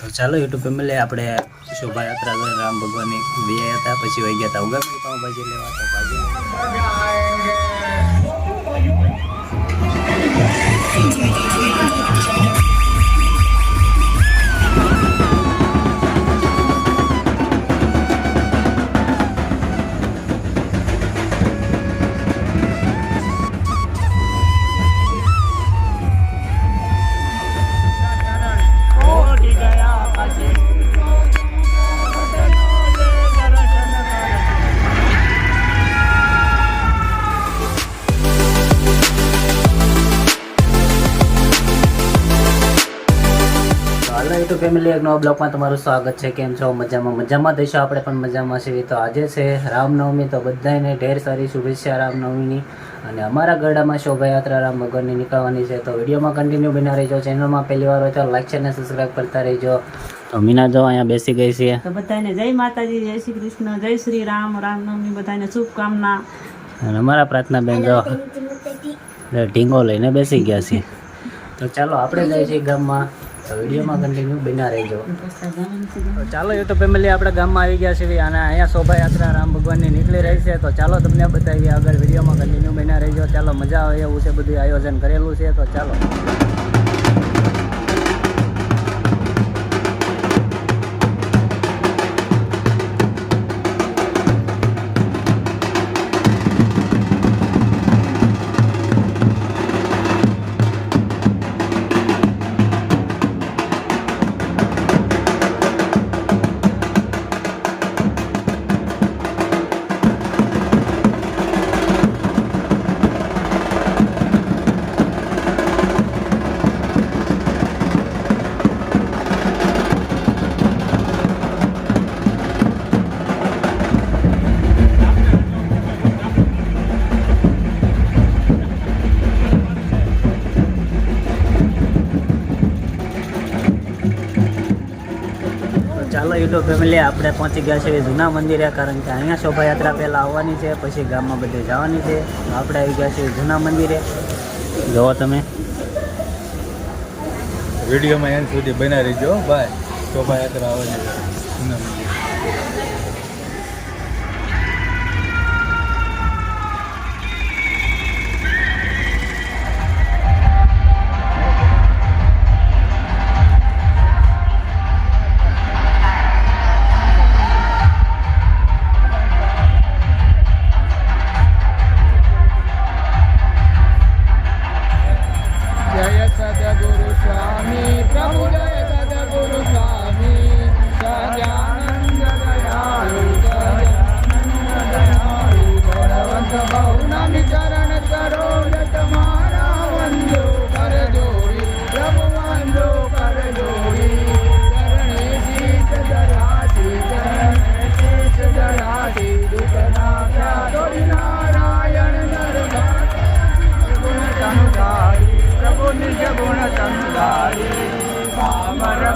તો ચાલો, YouTube family આપણે શોભાયાત્રા જોઈને રામ ભગવાનની વિયા હતા, પછી વહી ગયા હતા પાઉં ભાજી લેવા તો ભાજી. હાલો યુટ્યુબ ફેમિલી એક નવા બ્લોગમાં તમારું સ્વાગત છે. કેમ છો? મજામાં? મજામાં દઈશું આપણે પણ મજામાં છીએ. તો આજે છે રામનવમી. તો બધાને ઢેર સારી શુભેચ્છા રામનવમીની. અને અમારા ગરડામાં શોભાયાત્રા રામ ભગવાનની નીકળવાની છે. તો વિડીયોમાં કન્ટિન્યુ બના રહેજો. ચેનલમાં પહેલી વાર હોય તો લાઈક છે અને સબસ્ક્રાઈબ કરતા રહેજો. તો મીના જો અહીંયા બેસી ગઈ છે. તો બધાને જય માતાજી જય શ્રી કૃષ્ણ જય શ્રી રામ રામનવમી. બધાને શુભકામના. અને અમારા પ્રાર્થના બેન જો ઢીંગો લઈને બેસી ગયા છે. તો ચાલો આપણે જઈએ છીએ ગામમાં. તો વિડીયોમાં કન્ટિન્યુ ચાલો યુટ્યુબ ફેમિલી આપણે ગામમાં આવી ગયા છીએ અને અહીંયા શોભાયાત્રા રામ ભગવાનની નીકળી રહી છે. તો ચાલો તમને બતાવીએ આગળ વિડીયોમાં કન્ટિન્યુ બન્યા રહેજો. ચાલો મજા આવે એવું છે બધું આયોજન કરેલું છે. તો ચાલો. ચાલો યુટ્યુબ ફેમિલી આપણે પહોંચી ગયા છીએ જૂના મંદિરે, કારણ કે અહીંયા શોભાયાત્રા પહેલાં આવવાની છે, પછી ગામમાં બધે જવાની છે. આપણે આવી ગયા છીએ જૂના મંદિરે. જુઓ તમે. વિડીયોમાં એન્ડ સુધી બનાવી રહીજો. બાય શોભાયાત્રા આવવાની છે.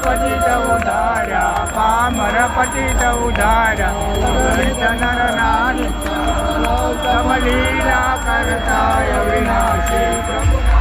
પતિત ઉધાર્યા પામર પતિત ઉધાર્યા નર નારી સમલીલા કરતાય વિનાશી પ્રભુ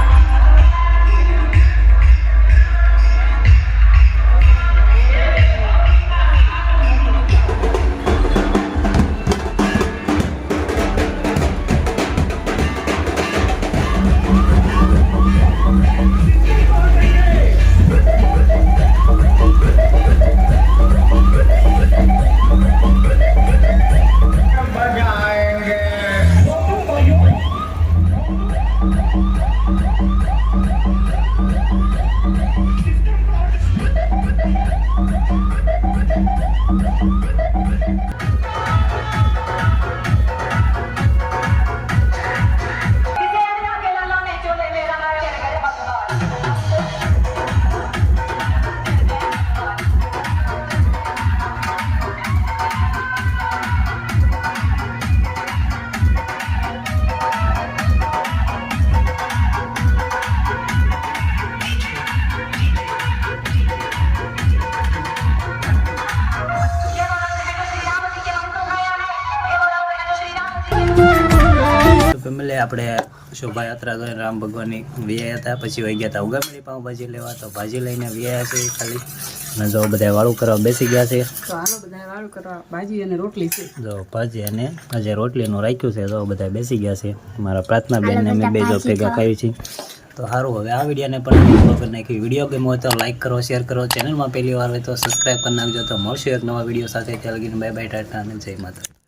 આપણે શોભાયાત્રા જોઈને રામ ભગવાનની વ્યાયા હતા પછી વહી ગયા હતા ઉગામડી પાઉંભાજી લેવા તો ભાજી લઈને વ્યાયા છે ખાલી. અને જો બધા વાળું કરવા બેસી ગયા છે. તો હાલો બધા વાળું કરવા ભાજી અને રોટલી છે. જો ભાજી અને આજે રોટલીનું રાખ્યું છે જો બધા બેસી ગયા છે. મારા પ્રાર્થના બેનને અમે બે જો ભેગા ખાવી છે તો સારું હવે આ વિડીયોને પણ ફોલો કરી નાખી. વીડિયો ગમ્યો હોય તો લાઈક કરો શેર કરો. ચેનલમાં પહેલી વાર હોય તો સબસ્ક્રાઈબ કરી નાખજો. તો મળશું એક નવા વીડિયો સાથે. ત્યાં લગીને બાય બાય ટાટા અને જય માતા